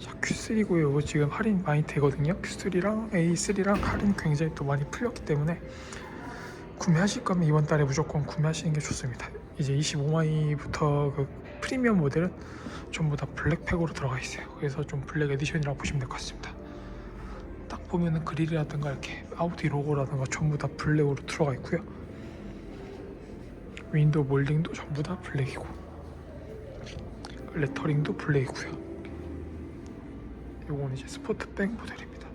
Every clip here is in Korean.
자, Q3고요. 이거 지금 할인 많이 되거든요. Q3랑 A3랑 할인 굉장히 또 많이 풀렸기 때문에 구매하실 거면 이번 달에 무조건 구매하시는 게 좋습니다. 이제 25마이부터 그 프리미엄 모델은 전부 다 블랙팩으로 들어가 있어요. 그래서 좀 블랙 에디션이라고 보시면 될 것 같습니다. 딱 보면은 그릴이라든가 이렇게 아우디 로고라든가 전부 다 블랙으로 들어가 있고요. 윈도우 몰딩도 전부 다 블랙이고 레터링도 블랙이고요. 요거는 이제 스포트백 모델입니다.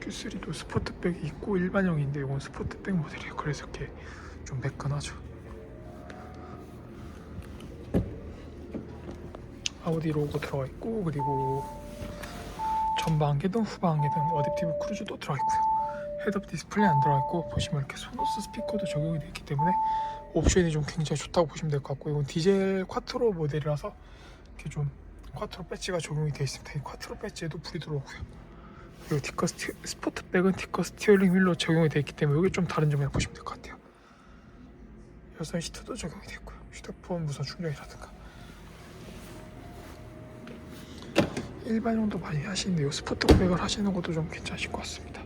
Q3도 스포트백이 있고 일반형인데 이건 스포트백 모델이에요. 그래서 이렇게 좀 매끈하죠. 아우디 로고 들어가 있고 그리고 전방계든 후방계든 어댑티브 크루즈도 들어가 있고요. 헤드업 디스플레이 안 들어가 있고 보시면 이렇게 소노스 스피커도 적용이 되어 있기 때문에 옵션이 좀 굉장히 좋다고 보시면 될 것 같고 이건 디젤 쿼트로 모델이라서 이렇게 좀 쿼트로 배지가 적용이 되어 있습니다. 이 쿼트로 배지에도 불이 들어오고요. 그리고 티커 스티, 스포트백은 티커 스티어링 휠로 적용이 되어 있기 때문에 이게 좀 다른 점이라고 보시면 될 것 같아요. 여선 시트도 적용이 되어 있고요. 휴대폰 무선 충전이라든가 일반 용도 많이 하시는데 요 스포트백을 하시는 것도 좀 괜찮으실 것 같습니다.